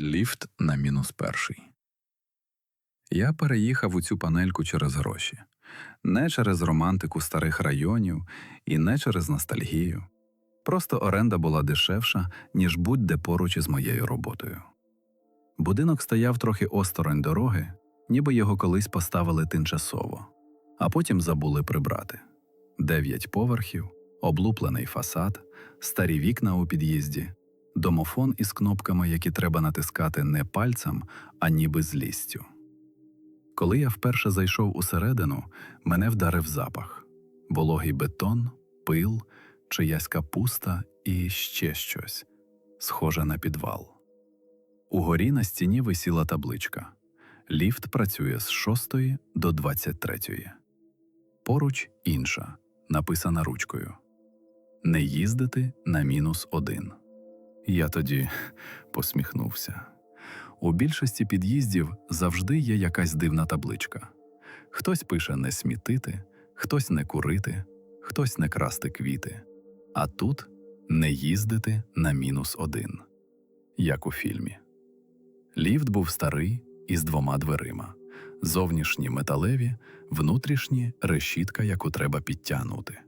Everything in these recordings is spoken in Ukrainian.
Ліфт на мінус перший. Я переїхав у цю панельку через гроші. Не через романтику старих районів і не через ностальгію. Просто оренда була дешевша, ніж будь-де поруч із моєю роботою. Будинок стояв трохи осторонь дороги, ніби його колись поставили тимчасово, а потім забули прибрати. Дев'ять поверхів, облуплений фасад, старі вікна у під'їзді, домофон із кнопками, які треба натискати не пальцем, а ніби злістю. Коли я вперше зайшов усередину, мене вдарив запах вологий бетон, пил, чиясь капуста і ще щось, схоже на підвал. Угорі на стіні висіла табличка Ліфт працює з 6 до 23. Поруч інша, написана ручкою Не їздити на мінус один. Я тоді посміхнувся. У більшості під'їздів завжди є якась дивна табличка. Хтось пише не смітити, хтось не курити, хтось не красти квіти, а тут не їздити на мінус один, як у фільмі. Ліфт був старий із двома дверима. Зовнішні металеві, внутрішні решітка, яку треба підтягнути.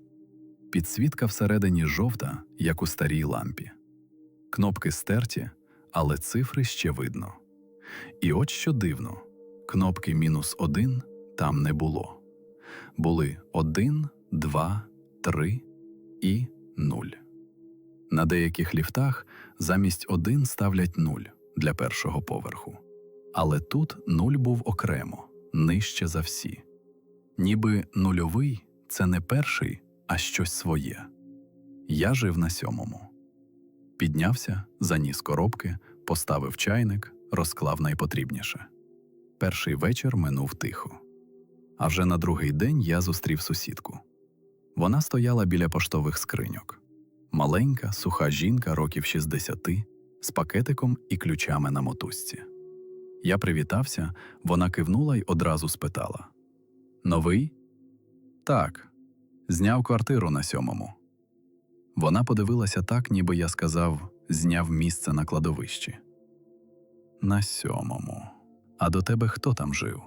Підсвітка всередині жовта, як у старій лампі. Кнопки стерті, але цифри ще видно. І от що дивно: кнопки мінус один там не було. Були один, два, три і нуль. На деяких ліфтах замість один ставлять нуль для першого поверху. Але тут нуль був окремо, нижче за всі. Ніби нульовий це не перший, а щось своє. Я жив на сьомому. Піднявся, заніс коробки, поставив чайник, розклав найпотрібніше. Перший вечір минув тихо. А вже на другий день я зустрів сусідку. Вона стояла біля поштових скриньок. Маленька, суха жінка років 60, з пакетиком і ключами на мотузці. Я привітався, вона кивнула й одразу спитала: Новий? Так, зняв квартиру на сьомому. Вона подивилася так, ніби я сказав, зняв місце на кладовищі. На сьомому. А до тебе хто там жив?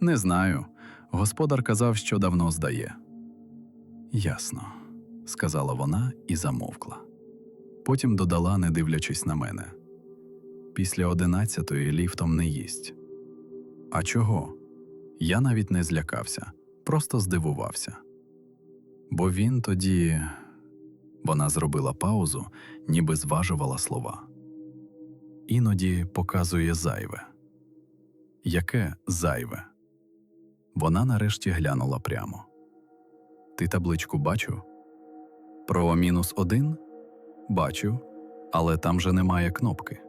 Не знаю. Господар казав, що давно здає. Ясно, сказала вона і замовкла. Потім додала, не дивлячись на мене. Після одинадцятої ліфтом не їсть. А чого? Я навіть не злякався, просто здивувався. Бо він тоді. Вона зробила паузу, ніби зважувала слова. Іноді показує зайве. Яке зайве? Вона нарешті глянула прямо. Ти табличку бачив? Про мінус один? Бачу, але там же немає кнопки.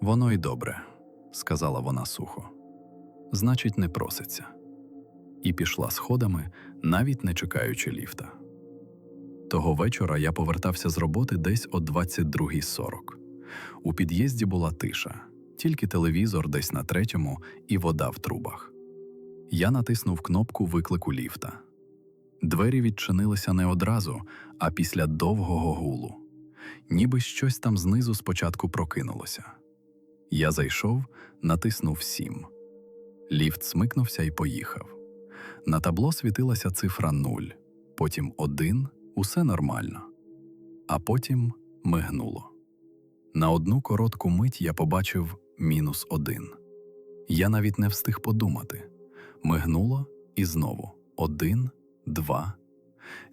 Воно й добре, сказала вона сухо. Значить, не проситься. І пішла сходами, навіть не чекаючи ліфта. Того вечора я повертався з роботи десь о 22.40. У під'їзді була тиша, тільки телевізор десь на третьому і вода в трубах. Я натиснув кнопку виклику ліфта. Двері відчинилися не одразу, а після довгого гулу. Ніби щось там знизу спочатку прокинулося. Я зайшов, натиснув сім. Ліфт смикнувся і поїхав. На табло світилася цифра нуль, потім один, усе нормально. А потім мигнуло. На одну коротку мить я побачив мінус один. Я навіть не встиг подумати. Мигнуло і знову один, два.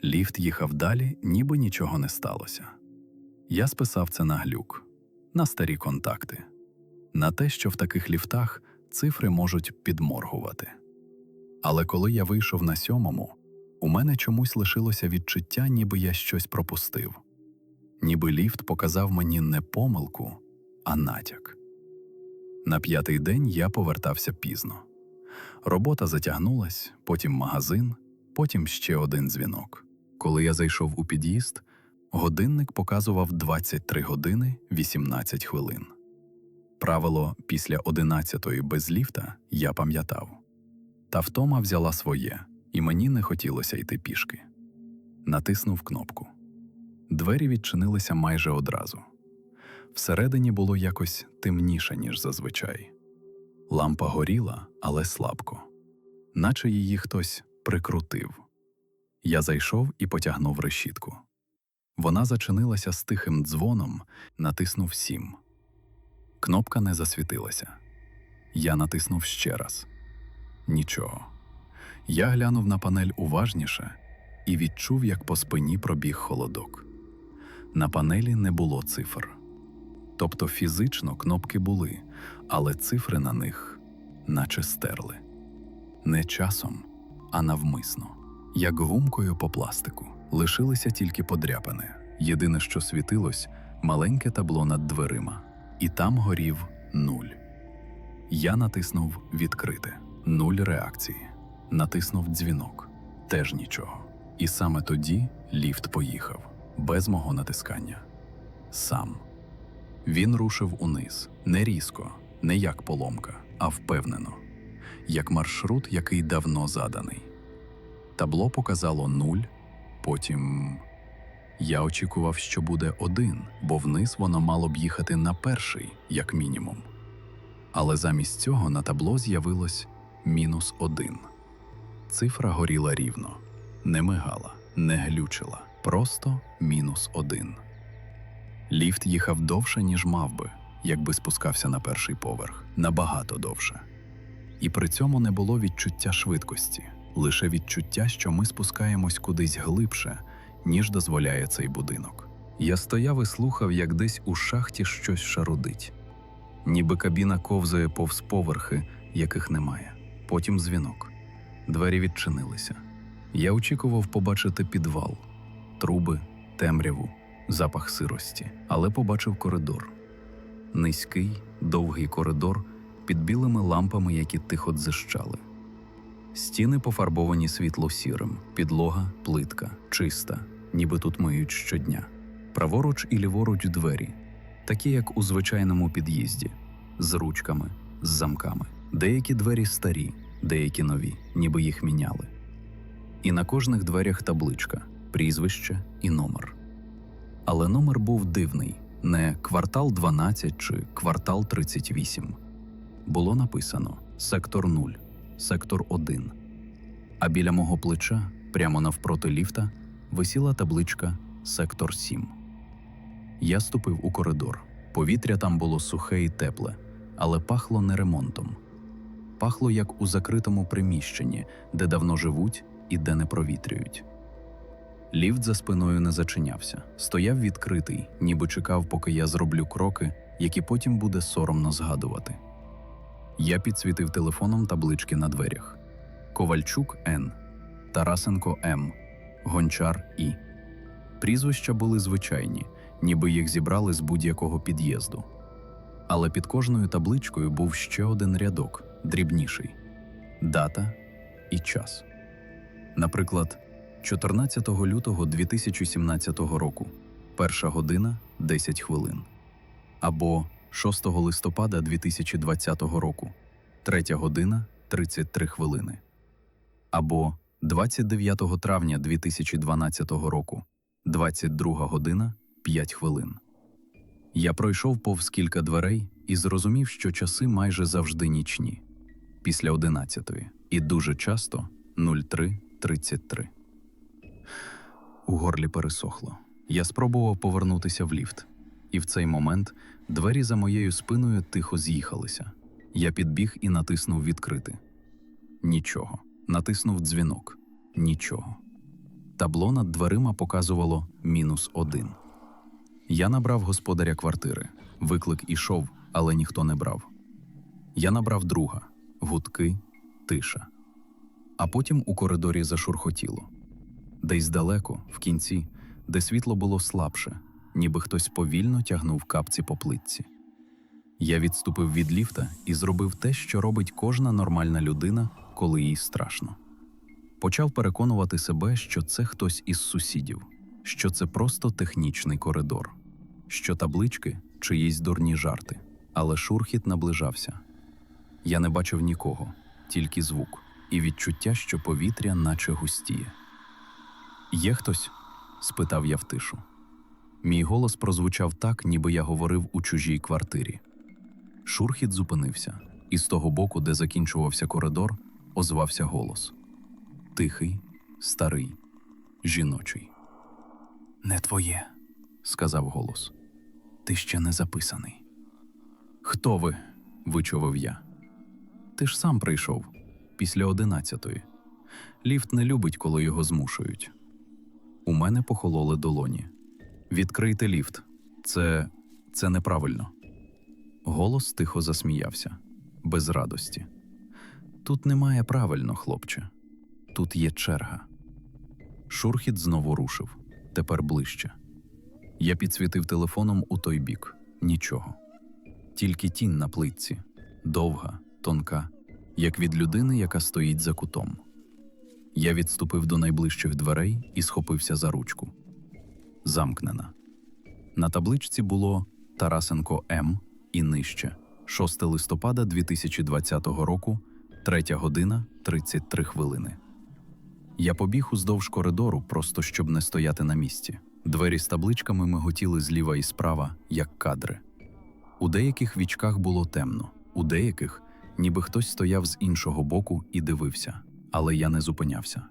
Ліфт їхав далі, ніби нічого не сталося. Я списав це на глюк, на старі контакти, на те, що в таких ліфтах цифри можуть підморгувати. Але коли я вийшов на сьомому, у мене чомусь лишилося відчуття, ніби я щось пропустив, ніби ліфт показав мені не помилку, а натяк. На п'ятий день я повертався пізно. Робота затягнулась, потім магазин, потім ще один дзвінок. Коли я зайшов у під'їзд, годинник показував 23 години 18 хвилин. Правило після 11-ї без ліфта я пам'ятав. Та втома взяла своє, і мені не хотілося йти пішки. Натиснув кнопку. Двері відчинилися майже одразу. Всередині було якось темніше, ніж зазвичай. Лампа горіла, але слабко, наче її хтось прикрутив. Я зайшов і потягнув решітку. Вона зачинилася з тихим дзвоном, натиснув сім. Кнопка не засвітилася. Я натиснув ще раз. Нічого. Я глянув на панель уважніше і відчув, як по спині пробіг холодок. На панелі не було цифр. Тобто фізично кнопки були, але цифри на них наче стерли. Не часом, а навмисно. Як гумкою по пластику, лишилися тільки подряпини. Єдине, що світилось, маленьке табло над дверима, і там горів нуль. Я натиснув відкрити, нуль реакції. Натиснув дзвінок, теж нічого. І саме тоді ліфт поїхав, без мого натискання. Сам. Він рушив униз, не різко, не як поломка, а впевнено, як маршрут, який давно заданий. Табло показало нуль, потім я очікував, що буде один, бо вниз воно мало б їхати на перший, як мінімум. Але замість цього на табло з'явилось мінус один. Цифра горіла рівно, не мигала, не глючила, просто мінус один. Ліфт їхав довше, ніж мав би, якби спускався на перший поверх, набагато довше. І при цьому не було відчуття швидкості, лише відчуття, що ми спускаємось кудись глибше, ніж дозволяє цей будинок. Я стояв і слухав, як десь у шахті щось шарудить, ніби кабіна ковзає повз поверхи, яких немає. Потім дзвінок. Двері відчинилися. Я очікував побачити підвал, труби, темряву, запах сирості, але побачив коридор. Низький, довгий коридор під білими лампами, які тихо дзищали. Стіни пофарбовані світло-сірим, підлога, плитка, чиста, ніби тут миють щодня. Праворуч і ліворуч двері, такі як у звичайному під'їзді, з ручками, з замками. Деякі двері старі, деякі нові, ніби їх міняли. І на кожних дверях табличка, прізвище і номер. Але номер був дивний не квартал 12 чи квартал 38. Було написано сектор 0, сектор 1. А біля мого плеча, прямо навпроти ліфта, висіла табличка Сектор 7. Я ступив у коридор. Повітря там було сухе і тепле, але пахло не ремонтом. Пахло як у закритому приміщенні, де давно живуть і де не провітрюють. Ліфт за спиною не зачинявся, стояв відкритий, ніби чекав, поки я зроблю кроки, які потім буде соромно згадувати. Я підсвітив телефоном таблички на дверях: Ковальчук Н, Тарасенко М, Гончар І. Прізвища були звичайні, ніби їх зібрали з будь-якого під'їзду. Але під кожною табличкою був ще один рядок, дрібніший дата і час. Наприклад, 14 лютого 2017 року, перша година 10 хвилин. Або 6 листопада 2020 року, третя година 33 хвилини. Або 29 травня 2012 року, 22 година 5 хвилин. Я пройшов повз кілька дверей і зрозумів, що часи майже завжди нічні, після 11 і дуже часто 03.33. У горлі пересохло. Я спробував повернутися в ліфт, і в цей момент двері за моєю спиною тихо з'їхалися. Я підбіг і натиснув відкрити. Нічого. Натиснув дзвінок. Нічого. Табло над дверима показувало мінус один. Я набрав господаря квартири. Виклик ішов, але ніхто не брав. Я набрав друга гудки, тиша. А потім у коридорі зашурхотіло. Десь далеко, в кінці, де світло було слабше, ніби хтось повільно тягнув капці по плитці. Я відступив від ліфта і зробив те, що робить кожна нормальна людина, коли їй страшно. Почав переконувати себе, що це хтось із сусідів, що це просто технічний коридор, що таблички чиїсь дурні жарти, але шурхіт наближався. Я не бачив нікого, тільки звук, і відчуття, що повітря наче густіє. Є хтось? спитав я в тишу. Мій голос прозвучав так, ніби я говорив у чужій квартирі. Шурхіт зупинився, і з того боку, де закінчувався коридор, озвався голос тихий, старий, жіночий. Не твоє, сказав голос. Ти ще не записаний. Хто ви? вичував я. Ти ж сам прийшов після одинадцятої. Ліфт не любить, коли його змушують. У мене похололи долоні. Відкрийте ліфт. Це. це неправильно. Голос тихо засміявся, без радості. Тут немає правильно, хлопче. Тут є черга. Шурхіт знову рушив, тепер ближче. Я підсвітив телефоном у той бік нічого. Тільки тінь на плитці, довга, тонка, як від людини, яка стоїть за кутом. Я відступив до найближчих дверей і схопився за ручку. Замкнена. На табличці було Тарасенко М і нижче 6 листопада 2020 року, 3 година 33 хвилини. Я побіг уздовж коридору, просто щоб не стояти на місці. Двері з табличками миготіли зліва і справа, як кадри. У деяких вічках було темно, у деяких, ніби хтось стояв з іншого боку і дивився, але я не зупинявся.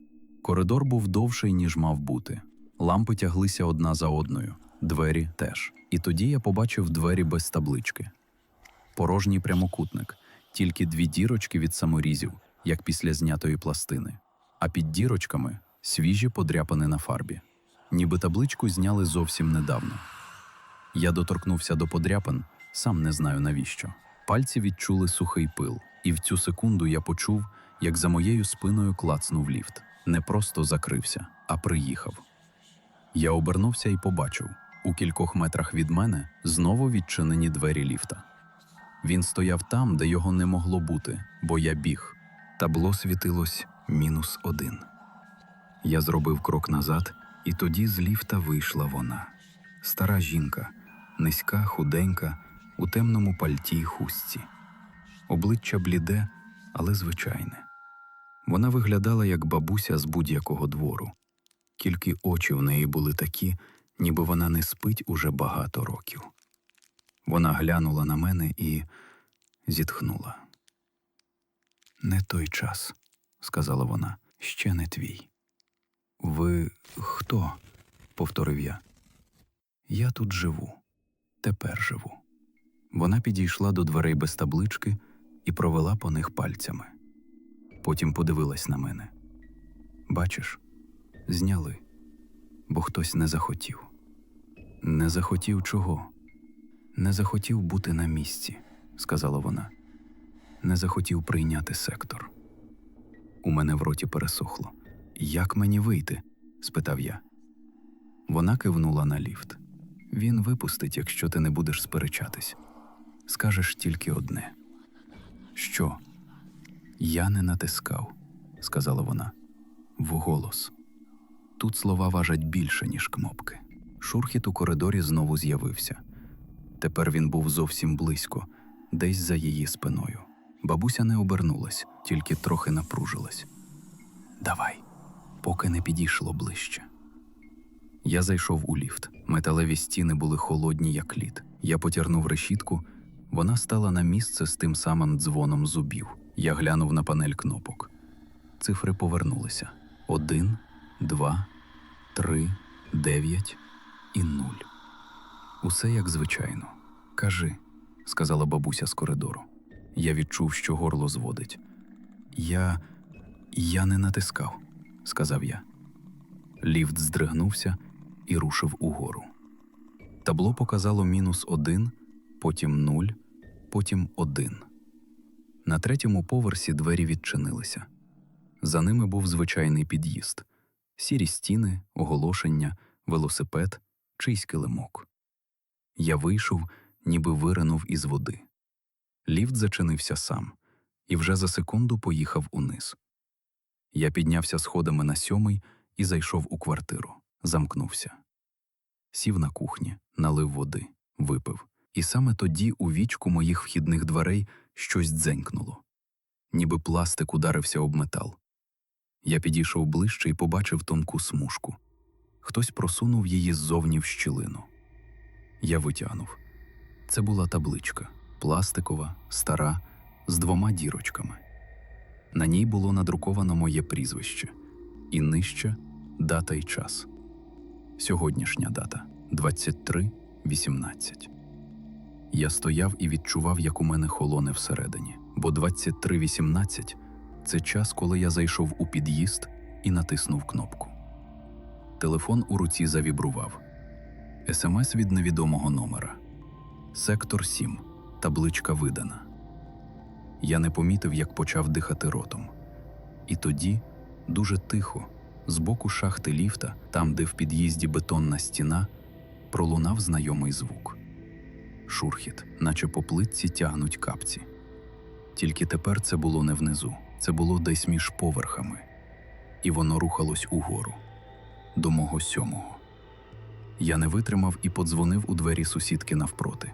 Коридор був довший, ніж мав бути. Лампи тяглися одна за одною, двері теж. І тоді я побачив двері без таблички. Порожній прямокутник, тільки дві дірочки від саморізів, як після знятої пластини, а під дірочками свіжі подряпини на фарбі. Ніби табличку зняли зовсім недавно. Я доторкнувся до подряпин, сам не знаю навіщо. Пальці відчули сухий пил, і в цю секунду я почув, як за моєю спиною клацнув ліфт. Не просто закрився, а приїхав. Я обернувся і побачив у кількох метрах від мене знову відчинені двері ліфта. Він стояв там, де його не могло бути, бо я біг. Табло світилось мінус один. Я зробив крок назад, і тоді з ліфта вийшла вона. Стара жінка, низька, худенька, у темному пальті й хустці. Обличчя бліде, але звичайне. Вона виглядала як бабуся з будь-якого двору. Тільки очі в неї були такі, ніби вона не спить уже багато років. Вона глянула на мене і зітхнула. Не той час, сказала вона, ще не твій. Ви хто? повторив я. Я тут живу, тепер живу. Вона підійшла до дверей без таблички і провела по них пальцями. Потім подивилась на мене. Бачиш, зняли, бо хтось не захотів. Не захотів чого? Не захотів бути на місці, сказала вона. Не захотів прийняти сектор. У мене в роті пересохло. Як мені вийти? спитав я. Вона кивнула на ліфт. Він випустить, якщо ти не будеш сперечатись. Скажеш тільки одне. Що? Я не натискав, сказала вона. Вголос. Тут слова важать більше, ніж кнопки. Шурхіт у коридорі знову з'явився. Тепер він був зовсім близько, десь за її спиною. Бабуся не обернулась, тільки трохи напружилась. Давай, поки не підійшло ближче. Я зайшов у ліфт. Металеві стіни були холодні, як лід. Я потягнув решітку. Вона стала на місце з тим самим дзвоном зубів. Я глянув на панель кнопок. Цифри повернулися: один, два, три, дев'ять і нуль. Усе як звичайно. Кажи, сказала бабуся з коридору. Я відчув, що горло зводить. Я. я не натискав, сказав я. Ліфт здригнувся і рушив угору. Табло показало мінус один, потім нуль, потім один. На третьому поверсі двері відчинилися. За ними був звичайний під'їзд, сірі стіни, оголошення, велосипед, чийсь килимок. Я вийшов, ніби виринув із води. Ліфт зачинився сам і вже за секунду поїхав униз. Я піднявся сходами на сьомий і зайшов у квартиру, замкнувся. Сів на кухні, налив води, випив. І саме тоді у вічку моїх вхідних дверей щось дзенькнуло, ніби пластик ударився об метал. Я підійшов ближче і побачив тонку смужку. Хтось просунув її ззовні в щілину. Я витягнув. Це була табличка пластикова, стара, з двома дірочками. На ній було надруковано моє прізвище, і нижче дата і час. Сьогоднішня дата 23.18. Я стояв і відчував, як у мене холоне всередині, бо 23.18 – це час, коли я зайшов у під'їзд і натиснув кнопку. Телефон у руці завібрував. СМС від невідомого номера. Сектор 7. Табличка видана. Я не помітив, як почав дихати ротом. І тоді, дуже тихо, з боку шахти ліфта, там, де в під'їзді бетонна стіна, пролунав знайомий звук. Шурхіт, наче по плитці тягнуть капці. Тільки тепер це було не внизу, це було десь між поверхами, і воно рухалось угору, до мого сьомого. Я не витримав і подзвонив у двері сусідки навпроти.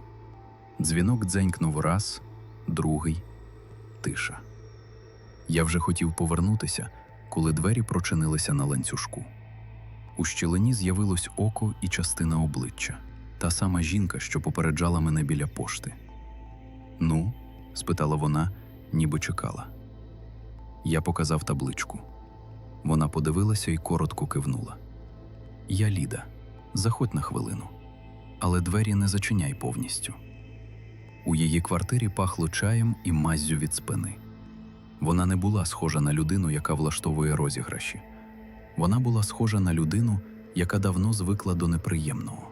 Дзвінок дзенькнув раз, другий, тиша. Я вже хотів повернутися, коли двері прочинилися на ланцюжку. У щілині з'явилось око і частина обличчя, та сама жінка, що попереджала мене біля пошти. Ну? спитала вона, ніби чекала. Я показав табличку. Вона подивилася і коротко кивнула. Я Ліда. Заходь на хвилину. Але двері не зачиняй повністю. У її квартирі пахло чаєм і маззю від спини. Вона не була схожа на людину, яка влаштовує розіграші. Вона була схожа на людину, яка давно звикла до неприємного.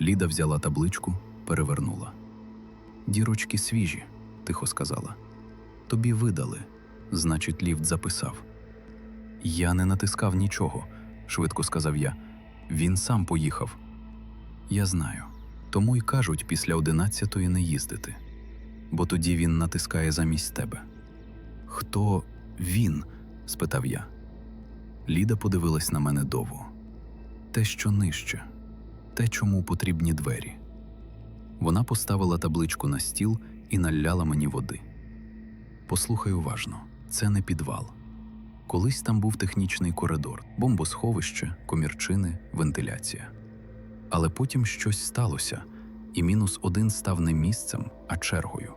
Ліда взяла табличку, перевернула. Дірочки свіжі, тихо сказала. Тобі видали, значить, ліфт записав. Я не натискав нічого, швидко сказав я. Він сам поїхав. Я знаю. Тому й кажуть після одинадцятої не їздити, бо тоді він натискає замість тебе. Хто він? спитав я. Ліда подивилась на мене довго. Те, що нижче, те, чому потрібні двері. Вона поставила табличку на стіл і наляла мені води. Послухай уважно, це не підвал. Колись там був технічний коридор, бомбосховище, комірчини, вентиляція. Але потім щось сталося, і мінус один став не місцем, а чергою.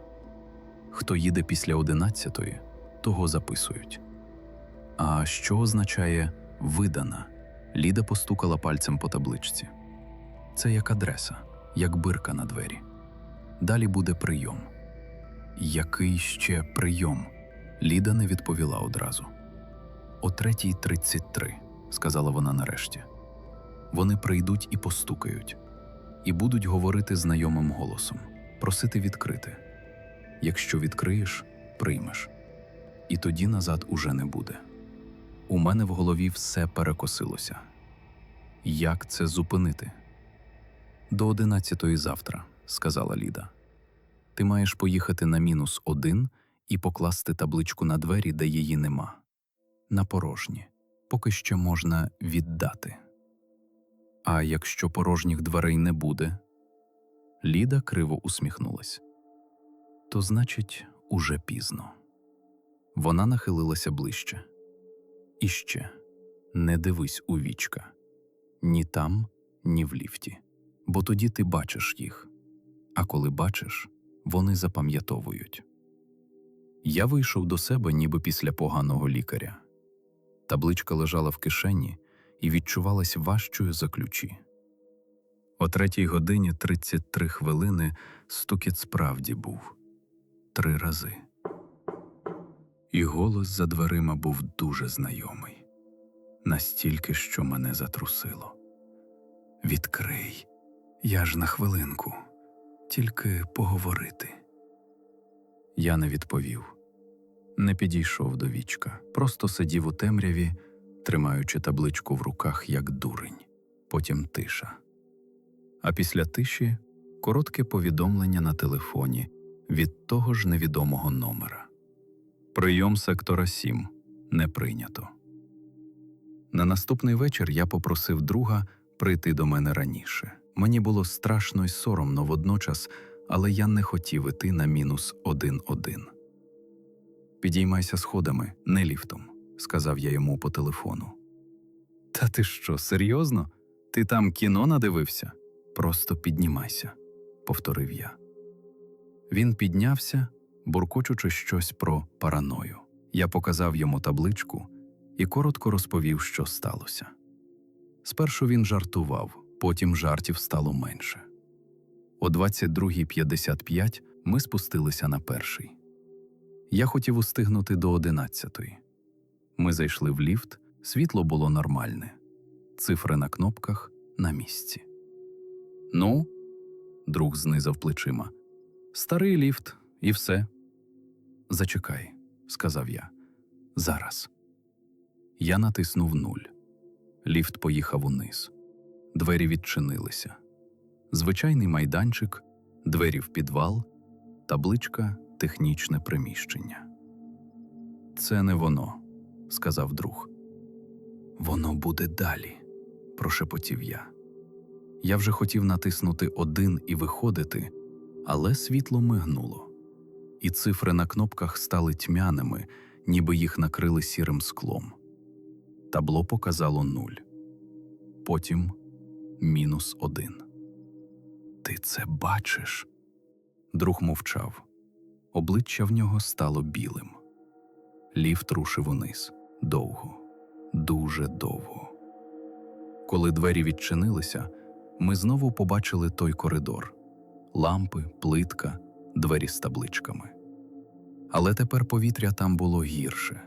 Хто їде після одинадцятої, того записують. А що означає видана? Ліда постукала пальцем по табличці. Це як адреса, як бирка на двері. Далі буде прийом. Який ще прийом? Ліда не відповіла одразу. О третій тридцять три, сказала вона нарешті. Вони прийдуть і постукають, і будуть говорити знайомим голосом, просити відкрити. Якщо відкриєш, приймеш. І тоді назад уже не буде. У мене в голові все перекосилося. Як це зупинити? До одинадцятої завтра, сказала Ліда. Ти маєш поїхати на мінус один і покласти табличку на двері, де її нема. На порожні, поки що можна віддати. А якщо порожніх дверей не буде? Ліда криво усміхнулась. То значить, уже пізно. Вона нахилилася ближче. І ще не дивись у вічка ні там, ні в ліфті, бо тоді ти бачиш їх, а коли бачиш, вони запам'ятовують. Я вийшов до себе, ніби після поганого лікаря. Табличка лежала в кишені і відчувалась важчою за ключі. О третій годині 33 хвилини стукіт справді був три рази. І голос за дверима був дуже знайомий, настільки, що мене затрусило. Відкрий, я ж на хвилинку, тільки поговорити. Я не відповів, не підійшов до вічка, просто сидів у темряві, тримаючи табличку в руках, як дурень, потім тиша. А після тиші коротке повідомлення на телефоні від того ж невідомого номера. Прийом сектора 7 не прийнято. На наступний вечір я попросив друга прийти до мене раніше. Мені було страшно й соромно водночас, але я не хотів іти на мінус один-один. Підіймайся сходами, не ліфтом, сказав я йому по телефону. Та ти що, серйозно? Ти там кіно надивився? Просто піднімайся, повторив я. Він піднявся, буркочучи щось про параною. Я показав йому табличку і коротко розповів, що сталося. Спершу він жартував, потім жартів стало менше. О 22.55 ми спустилися на перший. Я хотів устигнути до 11-ї. Ми зайшли в ліфт, світло було нормальне, цифри на кнопках на місці. Ну, друг знизав плечима. Старий ліфт, і все. Зачекай, сказав я. Зараз. Я натиснув нуль. Ліфт поїхав униз. Двері відчинилися. Звичайний майданчик, двері в підвал, табличка технічне приміщення. Це не воно, сказав друг. Воно буде далі, прошепотів я. Я вже хотів натиснути один і виходити, але світло мигнуло, і цифри на кнопках стали тьмяними, ніби їх накрили сірим склом. Табло показало нуль. Потім мінус один. Ти це бачиш? Друг мовчав. Обличчя в нього стало білим. Ліфт рушив униз довго, дуже довго. Коли двері відчинилися, ми знову побачили той коридор лампи, плитка, двері з табличками. Але тепер повітря там було гірше,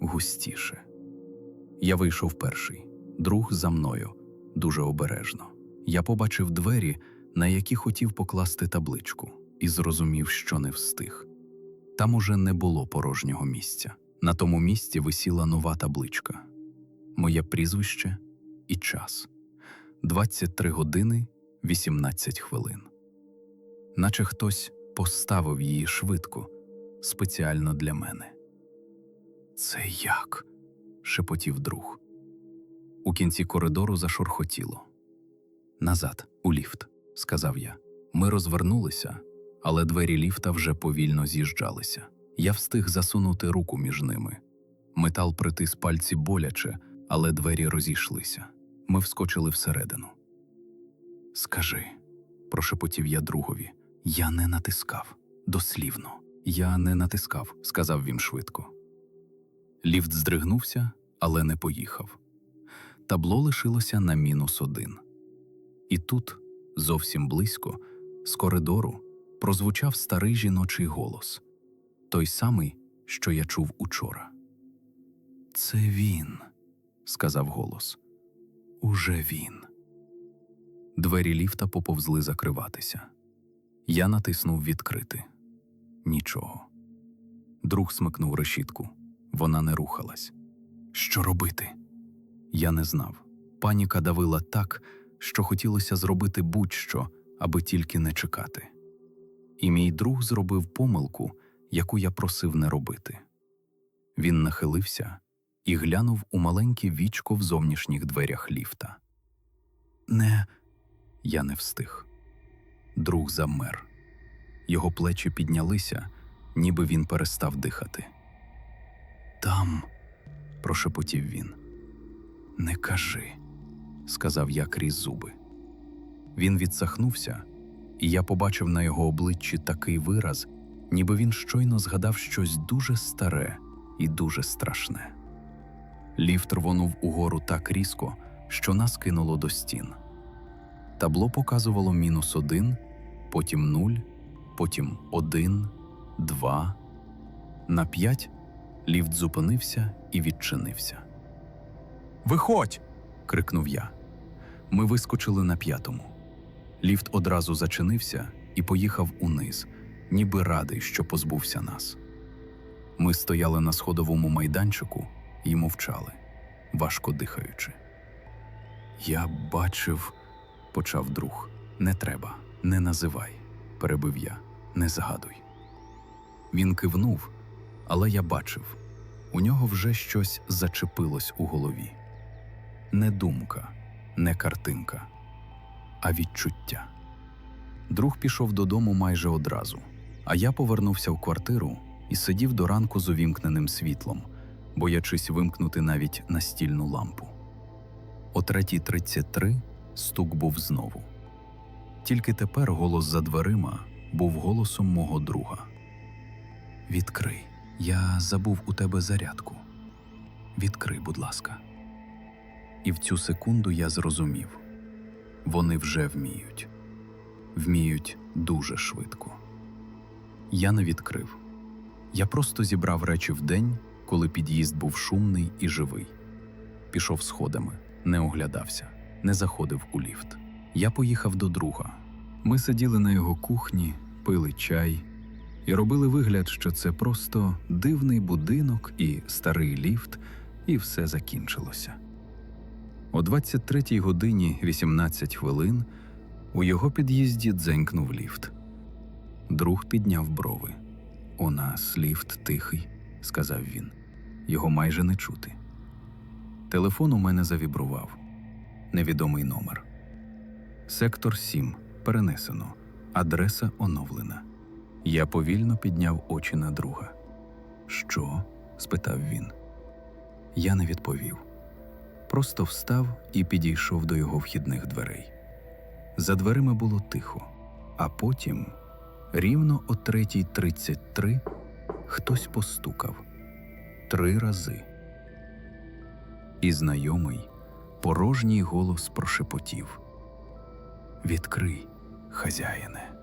густіше. Я вийшов перший, друг за мною, дуже обережно. Я побачив двері, на які хотів покласти табличку, і зрозумів, що не встиг. Там уже не було порожнього місця. На тому місці висіла нова табличка: Моє прізвище і час 23 години 18 хвилин. Наче хтось поставив її швидко, спеціально для мене. Це як? шепотів друг. У кінці коридору зашурхотіло. Назад, у ліфт, сказав я. Ми розвернулися, але двері ліфта вже повільно з'їжджалися. Я встиг засунути руку між ними. Метал притис пальці боляче, але двері розійшлися. Ми вскочили всередину. Скажи, прошепотів я другові, я не натискав. Дослівно. Я не натискав, сказав він швидко. Ліфт здригнувся, але не поїхав. Табло лишилося на мінус один. І тут, зовсім близько, з коридору, прозвучав старий жіночий голос той самий, що я чув учора. Це він, сказав голос. Уже він. Двері ліфта поповзли закриватися. Я натиснув відкрити. Нічого. Друг смикнув решітку. Вона не рухалась. Що робити? Я не знав. Паніка давила так, що хотілося зробити будь-що, аби тільки не чекати. І мій друг зробив помилку, яку я просив не робити. Він нахилився і глянув у маленьке вічко в зовнішніх дверях ліфта. Не, я не встиг. Друг замер. Його плечі піднялися, ніби він перестав дихати. Там, прошепотів він. Не кажи, сказав я крізь зуби. Він відсахнувся, і я побачив на його обличчі такий вираз, ніби він щойно згадав щось дуже старе і дуже страшне. Ліфт рвонув угору так різко, що нас кинуло до стін. Табло показувало мінус один, потім нуль, потім один, два. На п'ять ліфт зупинився і відчинився. Виходь. крикнув я. Ми вискочили на п'ятому. Ліфт одразу зачинився і поїхав униз, ніби радий, що позбувся нас. Ми стояли на сходовому майданчику і мовчали, важко дихаючи. Я бачив, почав друг. Не треба, не називай, перебив я, не згадуй. Він кивнув, але я бачив у нього вже щось зачепилось у голові. Не думка, не картинка, а відчуття. Друг пішов додому майже одразу, а я повернувся в квартиру і сидів до ранку з увімкненим світлом, боячись вимкнути навіть настільну лампу. О 3.33 стук був знову. Тільки тепер голос за дверима був голосом мого друга. Відкрий, я забув у тебе зарядку. Відкрий, будь ласка. І в цю секунду я зрозумів вони вже вміють, вміють дуже швидко. Я не відкрив. Я просто зібрав речі в день, коли під'їзд був шумний і живий. Пішов сходами, не оглядався, не заходив у ліфт. Я поїхав до друга. Ми сиділи на його кухні, пили чай і робили вигляд, що це просто дивний будинок і старий ліфт, і все закінчилося. О 23 годині 18 хвилин у його під'їзді дзенькнув ліфт. Друг підняв брови. У нас ліфт тихий, сказав він. Його майже не чути. Телефон у мене завібрував. Невідомий номер. Сектор 7. Перенесено. Адреса оновлена. Я повільно підняв очі на друга. Що? спитав він. Я не відповів. Просто встав і підійшов до його вхідних дверей. За дверима було тихо, а потім, рівно о 3.33, хтось постукав три рази. І знайомий, порожній голос прошепотів. Відкрий, хазяїне.